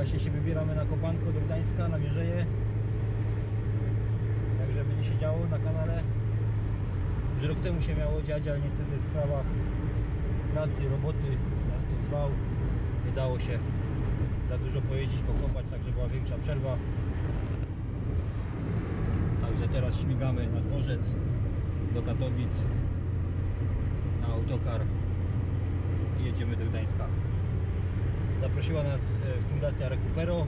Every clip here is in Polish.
Właśnie się wybieramy na kopanko do Gdańska, na Mierzeję. Także będzie się działo na kanale. Już rok temu się miało dziać, ale niestety w sprawach pracy, roboty, jak to zwał, nie dało się za dużo pojeździć, pokopać, także była większa przerwa. Także teraz śmigamy na dworzec do Katowic na autokar i jedziemy do Gdańska. Zaprosiła nas e, Fundacja Recupero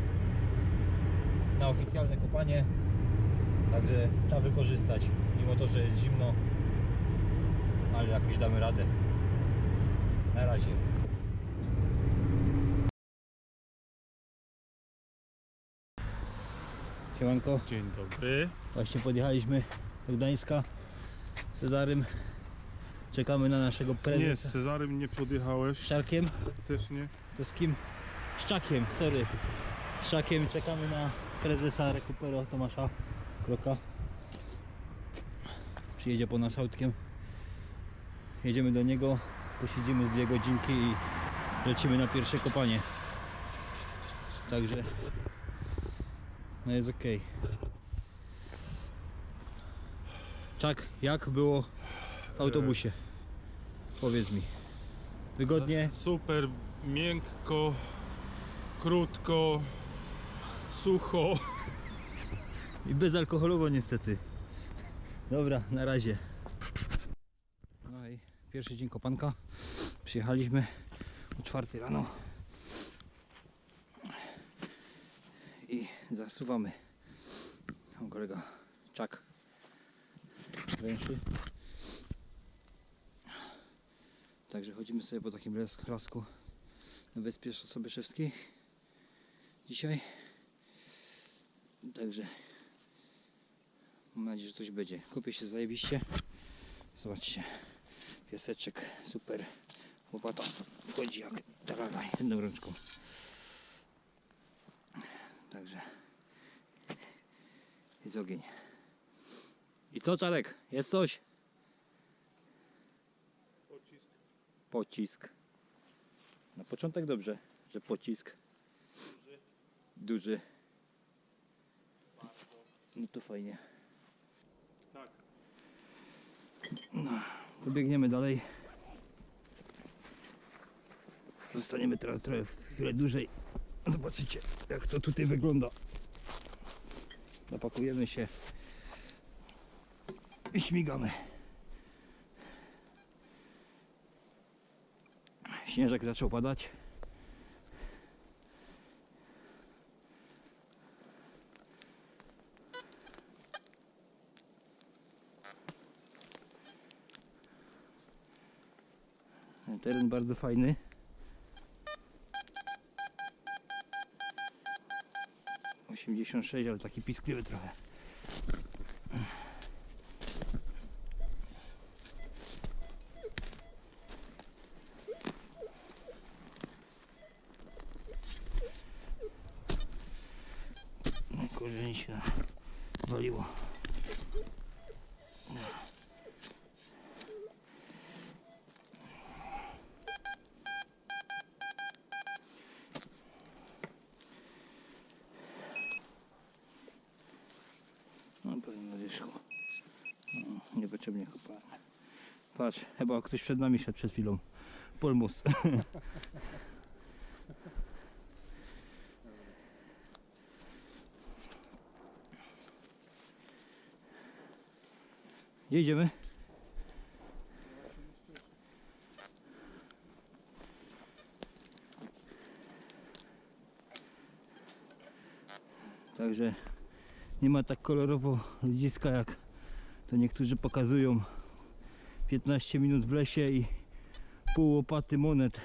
na oficjalne kopanie, także trzeba wykorzystać, mimo to, że jest zimno, ale jakoś damy radę. Na razie. Siemanko. Dzień dobry. Właśnie podjechaliśmy do Gdańska z Cezarym. Czekamy na naszego Nie, z prezesa. Cezarym nie podjechałeś. Z Czarkiem? Też nie. To z kim? Z Czakiem, sorry. Z Czakiem czekamy na prezesa Recupero Tomasza Kroka. Przyjedzie po nas autkiem. Jedziemy do niego, posiedzimy z dwie godzinki i lecimy na pierwsze kopanie. Także no jest ok. Czak, jak było w autobusie? Powiedz mi. Wygodnie? Super, miękko, krótko, sucho. I bezalkoholowo niestety. Dobra, na razie. No i pierwszy dzień kopanka. Przyjechaliśmy o 4 rano. I zasuwamy. Mam kolega Czak. Węszy. Także chodzimy sobie po takim las- lasku na wyspie Sobieszewskiej. Dzisiaj. Także Mam nadzieję, że coś będzie. Kupię się zajebiście. Zobaczcie. Pieseczek super. Łopata wchodzi jak tarala jedną rączką. Także jest ogień. I co Czarek? Jest coś? Pocisk. Pocisk. Na początek dobrze, że pocisk. Duży. No to fajnie. Tak. Pobiegniemy dalej. Zostaniemy teraz trochę chwilę dłużej. Zobaczycie jak to tutaj wygląda. Zapakujemy się i śmigamy. Śnieżek zaczął padać. Teren bardzo fajny. Osiemdziesiąt sześć, ale taki piskliwy trochę. No, Korzeni się waliło. No pewnie na wierzchu. No, niepotrzebnie kopałem. Patrz, chyba ktoś przed nami szedł przed chwilą. Polmus. Gdzie idziemy? Także nie ma tak kolorowo ludziska jak to niektórzy pokazują 15 minut w lesie i pół łopaty monet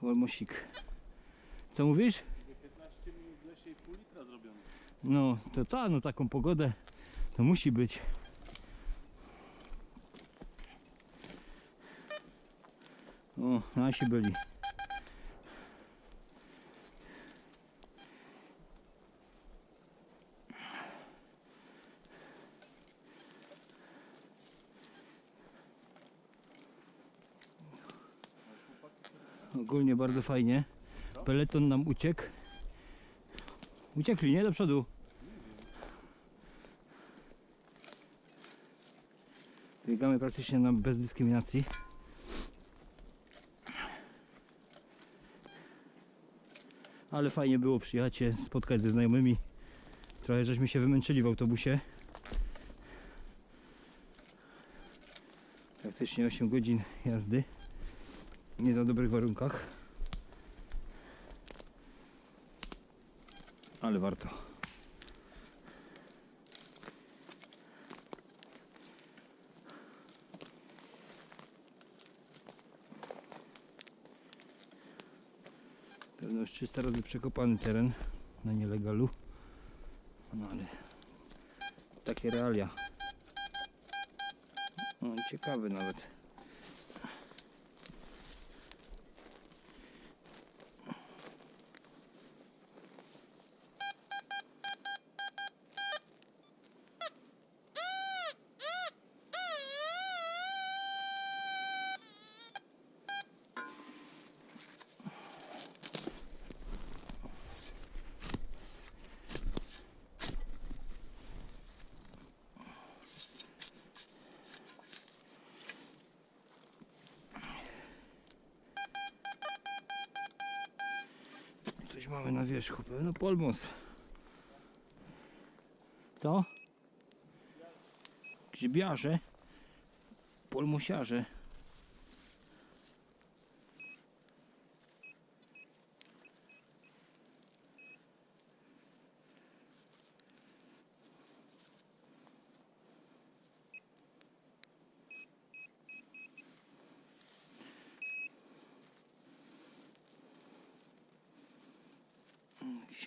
Polmosik co mówisz? 15 minut w lesie i pół litra zrobione. no to ta, no taką pogodę to musi być o nasi byli Bardzo fajnie. Peleton nam uciekł. Uciekli, nie? Do przodu. Biegamy praktycznie na bez dyskryminacji. Ale fajnie było przyjechać się, spotkać ze znajomymi. Trochę żeśmy się wymęczyli w autobusie. Praktycznie 8 godzin jazdy. Nie za dobrych warunkach. Ale warto. Pewno już 300 razy przekopany teren na nielegalu. No ale takie realia. No, ciekawy nawet. Wierzchu, pewno polmos. Co? Grzybiarze? Polmosiarze?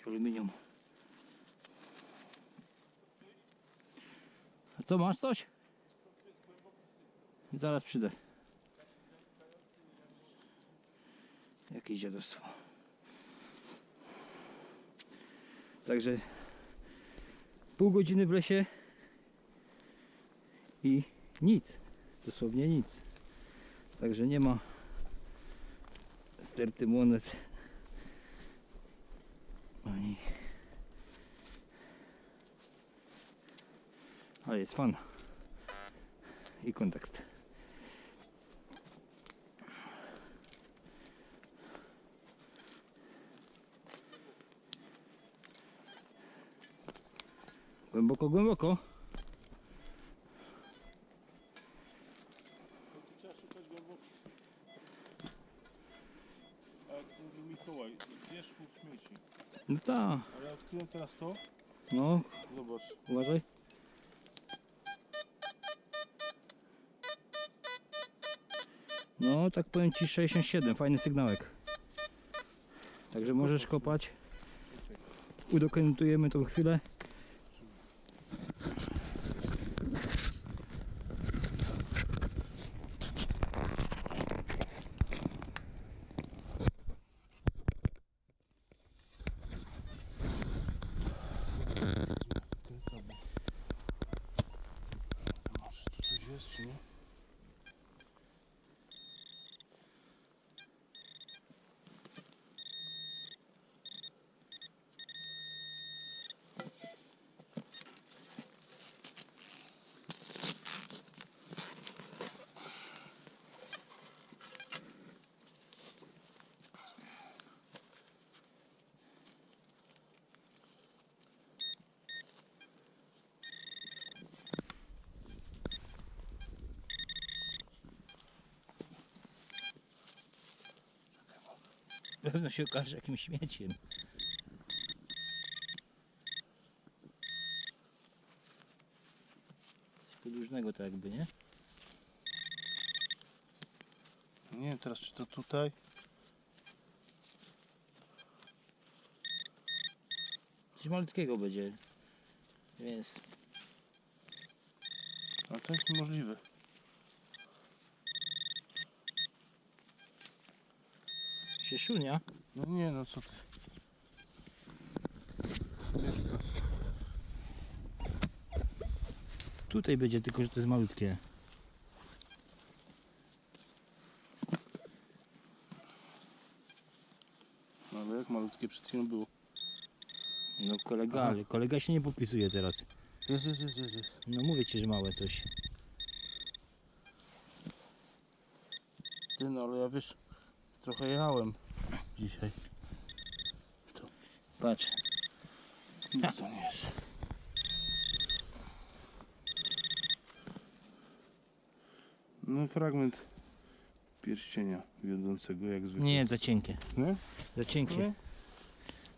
Jakiś aluminium. A co, masz coś? Zaraz przyjdę. Jakieś dziadostwo. Także pół godziny w lesie i nic. Dosłownie nic. Także nie ma sterty monet ani ale jest fan i kontekst głęboko głęboko No to trzeba szukać głęboko. A jak mówił Mikołaj, wierzchu śmieci. no tak Ale odkryłem teraz to. no Zobacz. uważaj no tak powiem ci 67 fajny sygnałek. Także możesz kopać. Udokumentujemy tą chwilę Kryta, bo... Masz, tu coś jest, czy nie? pewno się okaże jakimś śmieciem coś podłużnego tak jakby, nie? Nie wiem teraz, czy to tutaj. Coś malutkiego będzie więc Ale to jest niemożliwe. Się szunia No nie, no co ty. Tutaj będzie, tylko że to jest malutkie. Ale jak malutkie przed chwilą było. No kolega, ale kolega się nie popisuje teraz. Jest, jest, jest, jest. jest. No mówię ci, że małe coś. Ty no, ale ja wiesz, trochę jechałem dzisiaj. Patrz. Nic to nie jest. No fragment pierścienia wiodącego jak zwykle. Nie, za cienkie. Nie? Za cienkie. Nie?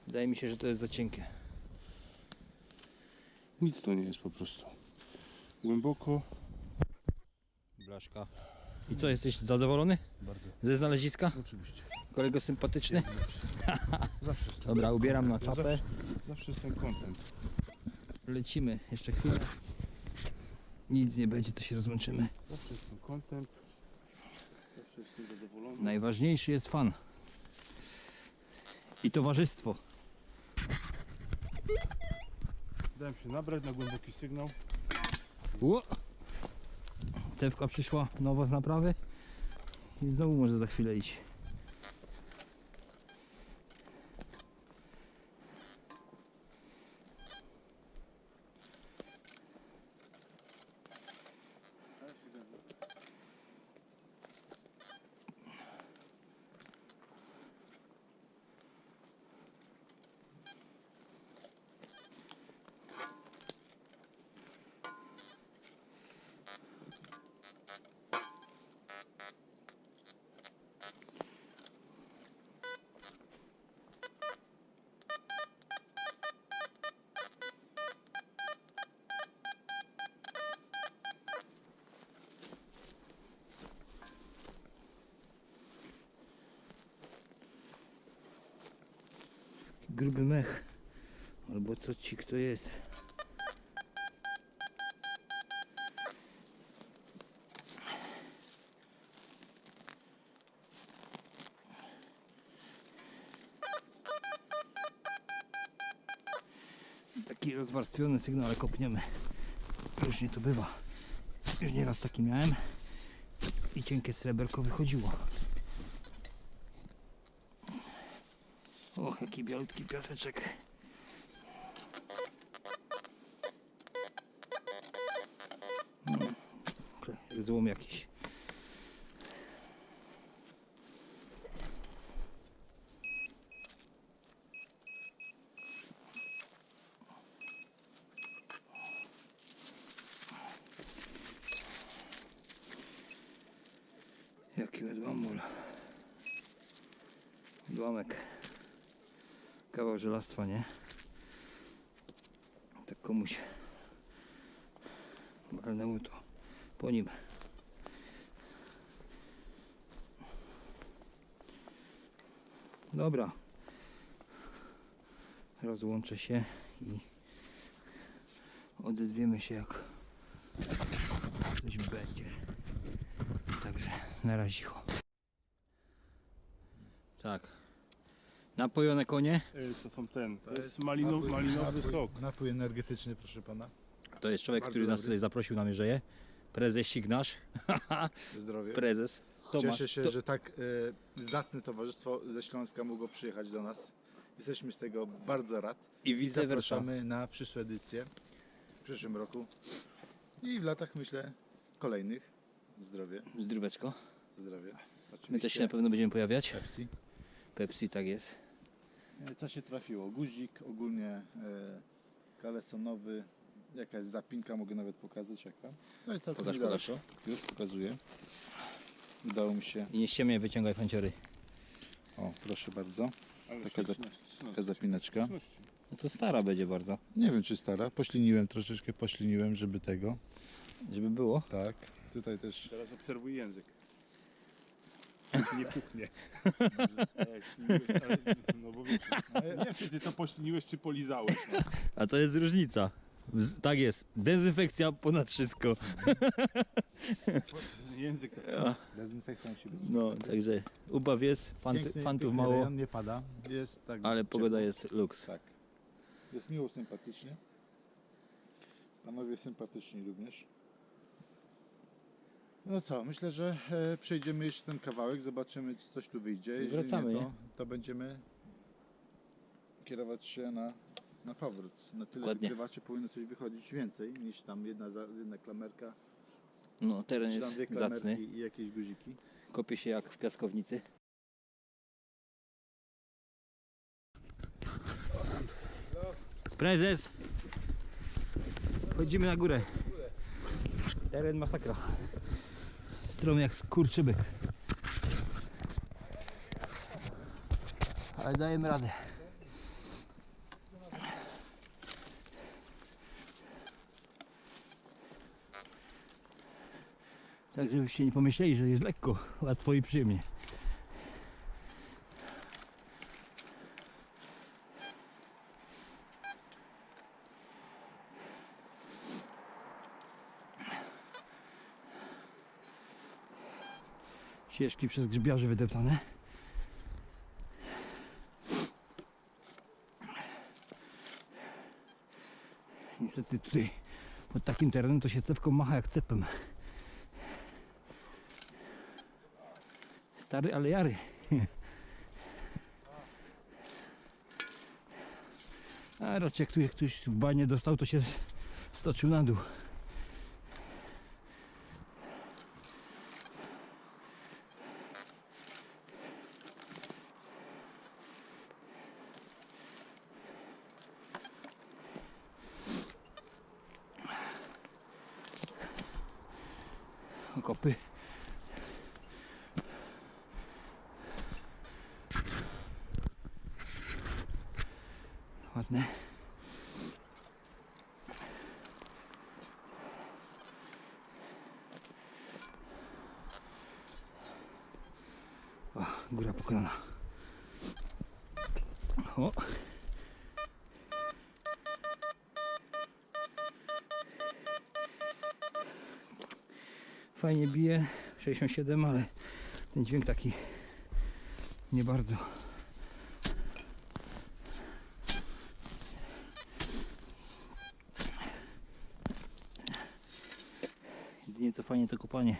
Wydaje mi się, że to jest za cienkie. Nic to nie jest po prostu. Głęboko. Blaszka. I co, jesteś zadowolony Bardzo. ze znaleziska? Oczywiście. Kolego sympatyczny? Zawsze jestem. Dobra, ubieram na czapę. Zawsze, zawsze jestem content. Lecimy jeszcze chwilę. Nic nie będzie, to się rozłączymy. Zawsze jestem content. Zawsze jestem zadowolony. Najważniejszy jest fan. I towarzystwo. Dałem się nabrać na głęboki sygnał. Ło! Cewka przyszła nowa z naprawy. I znowu może za chwilę iść. Gruby mech. Albo to ci kto jest. Taki rozwarstwiony sygnał, ale kopniemy. Różnie to bywa. Już nieraz taki miałem. I cienkie sreberko wychodziło. Białutki piaseczek. Mm, kre- Złom jakiś. Żelastwa, nie? Tak komuś walnęło to po nim. Dobra. Rozłączę się i odezwiemy się jak coś będzie. Także na razie. Tak. Napojone konie. To są ten. To jest malino, malinowy sok. Napój energetyczny, proszę pana. To jest człowiek, Bardzo który nas dobry. tutaj zaprosił na mierzeję. Prezesik nasz. Zdrowie. Prezes. Tomasz. Cieszę się, to- że tak e, zacne towarzystwo ze Śląska mogło przyjechać do nas. Jesteśmy z tego bardzo rad. I I vice versa. zapraszamy na przyszłe edycje w przyszłym roku i w latach myślę kolejnych. Zdrowie, Zdróweczko. zdrowie. My też się na pewno będziemy pojawiać. Pepsi. Pepsi, tak jest. E, Co się trafiło? Guzik, ogólnie e, kalesonowy, jakaś zapinka, mogę nawet pokazać jaka. No i całkiem Pokaż, niedaleko. Już pokazuję. Udało mi się. I nie ściemnie wyciągaj fanciory. O, proszę bardzo. Ale Taka zap- 16, 13, Taka zapineczka. 16. No to stara będzie bardzo. Nie wiem czy stara. Pośliniłem troszeczkę, pośliniłem, żeby tego. Żeby było. Tak. Tutaj też. Teraz obserwuj język. Nie puchnie. No bo wiesz, nie wiem czy ty to pośliniłeś czy polizałeś. No. A to jest różnica. Z- Tak jest. Dezynfekcja ponad wszystko. Język Dezynfekcja musi być. No, także ubaw jest, fant, Piękny, fantów piękny mało, Rejon, nie pada. Jest tak. ale ciepło. pogoda jest luks. Tak. Jest miło, sympatycznie. Panowie sympatyczni również. No co, myślę, że e, przejdziemy jeszcze ten kawałek, zobaczymy, czy coś tu wyjdzie. Jeżeli Wracamy, nie, to, nie? to będziemy kierować się na, na powrót. Na tyle Dokładnie. powinno coś wychodzić więcej niż tam jedna, za- jedna klamerka, No, teren czy tam jest dwie zacny. klamerki i jakieś guziki. Kopie się jak w piaskownicy. Prezes! Chodzimy na górę. Teren masakra. Jak skurczybyk. Ale dajemy radę. Tak żebyście nie pomyśleli, że jest lekko, łatwo i przyjemnie. Ścieżki przez grzybiarzy wydeptane. Niestety tutaj pod takim terenem to się cewką macha jak cepem. Stary, ale jary. A raczej jak tu jak ktoś w banie dostał, to się stoczył na dół. copy. Fajnie bije. 67, ale ten dźwięk taki nie bardzo. Jedynie co fajnie to kopanie.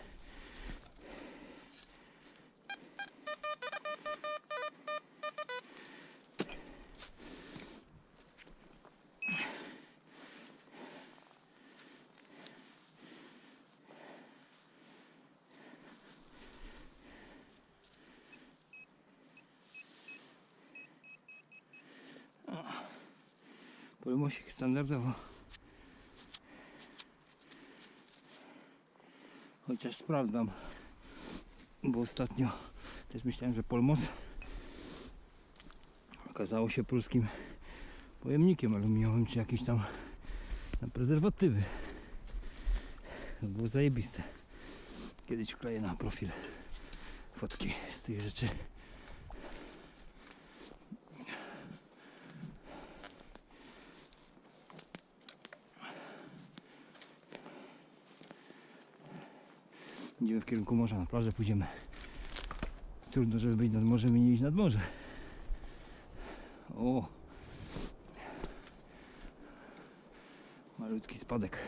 Polmosik standardowo. Chociaż sprawdzam, bo ostatnio też myślałem, że Polmos okazało się polskim pojemnikiem aluminiowym, czy jakiś tam na prezerwatywy. To było zajebiste. Kiedyś wkleję na profil fotki z tych rzeczy. W kierunku morza, na plażę pójdziemy. Trudno, żeby być nad morzem i nie iść nad morze. O! Malutki spadek.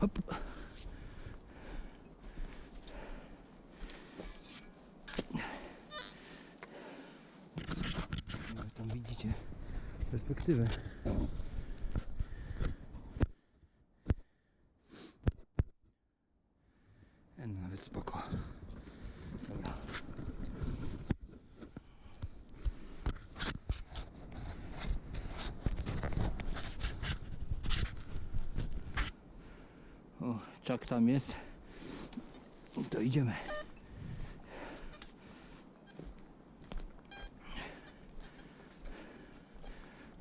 Hop. No, Tam widzicie perspektywę. E, no, nawet spoko. Dobra. O, czak tam jest. To idziemy.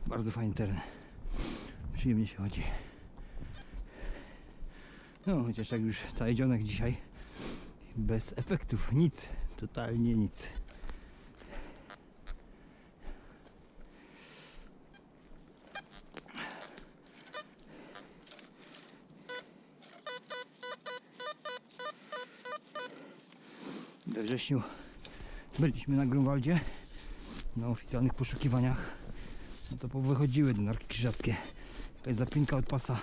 Bardzo fajny teren. Przyjemnie się chodzi. No, chociaż jak już cały dzionek dzisiaj bez efektów, nic, totalnie nic. Wrześniu byliśmy na Grunwaldzie na oficjalnych poszukiwaniach. No to wychodziły narki krzyżackie. Jakaś zapinka od pasa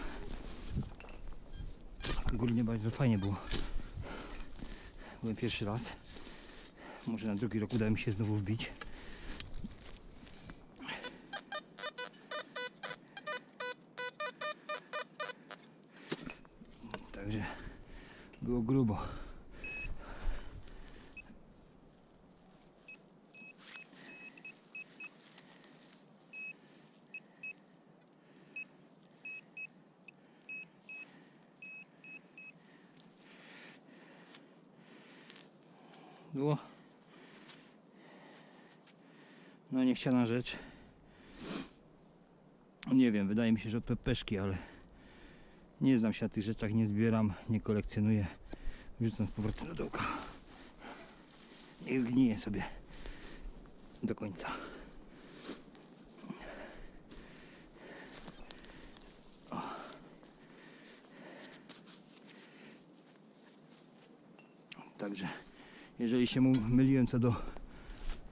Ogólnie bardzo fajnie było. Byłem pierwszy raz. Może na drugi rok uda mi się znowu wbić. Także było grubo. Było. No niechciana rzecz. Nie wiem, wydaje mi się, że od pepeszki, ale nie znam się na tych rzeczach, nie zbieram, nie kolekcjonuję. Wrzucam z powrotem do dołka. Niech gnije sobie do końca. Także jeżeli się myliłem co do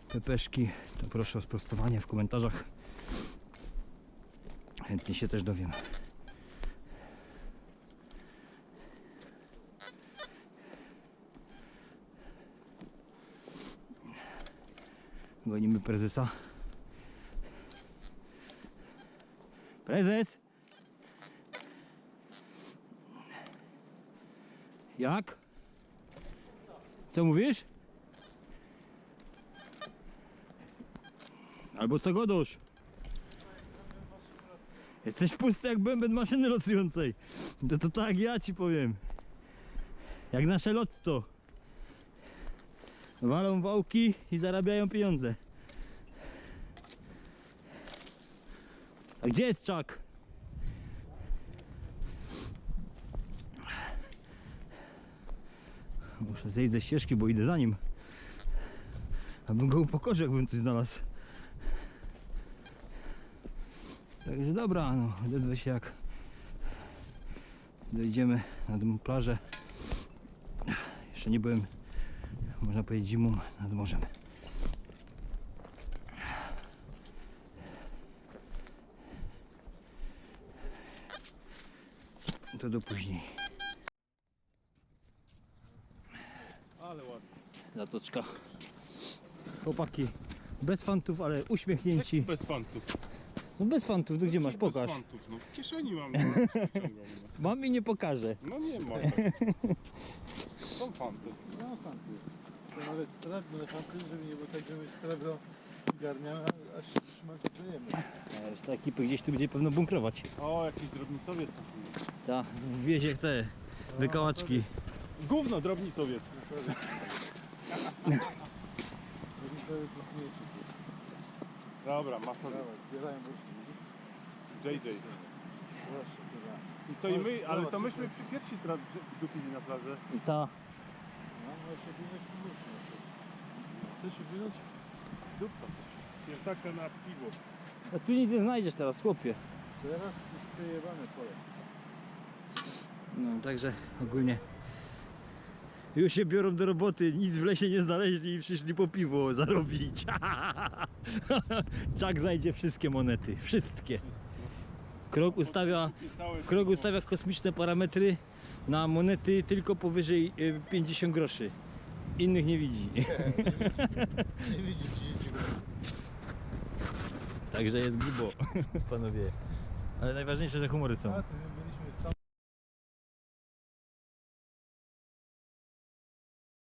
pepeszki, proszę o sprostowanie w komentarzach. Chętnie się też dowiem. Gonimy prezesa. Prezes! Jak? Co mówisz? Albo co godosz? Jesteś pusty jak bęben maszyny locującej. To, to tak ja ci powiem. Jak nasze lotto. Walą wałki i zarabiają pieniądze. A gdzie jest czak? Muszę zejść ze ścieżki, bo idę za nim. Abym go upokorzył, jakbym coś znalazł. Także dobra, no, odezwę się jak dojdziemy na tą plażę. Jeszcze nie byłem, można powiedzieć, zimą nad morzem. To do później. Ale ładnie. Zatoczka. Chłopaki, bez fantów, ale uśmiechnięci. Bez fantów. No bez fantów, to gdzie masz? Bez Pokaż. fantów. No w kieszeni mam. Wyciągam, Mam i nie pokażę. no. no nie ma. Są fanty. No fanty. To nawet srebrne fanty, żeby nie było tak, że my srebro garniamy, aż szmankujemy. A Reszta ekipy gdzieś tu będzie pewno bunkrować. O, jakiś drobnicowiec taki. Ta, w wiezie te wykałaczki. Gówno, drobnicowiec. To jest mniejszy. Dobra, masowiec. Zbierają. JJ. I co i my, ale to myśmy przy pierwsi tra- dupili na plażę. Ta. No, no się mnóstwo. Chcesz się wyjąć? Dupca. Piętaka na piwo. A tu nic nie znajdziesz teraz, chłopie. Teraz jest przejebane pole. No także ogólnie już się biorą do roboty, nic w lesie nie znaleźli i przyszli po piwo zarobić. Czak znajdzie wszystkie monety, wszystkie. Krok ustawia, krok ustawia kosmiczne parametry na monety tylko powyżej y, 50 groszy. Innych nie widzi. Nie 10 godzin. Także jest grubo, panowie. Ale najważniejsze, że humory są.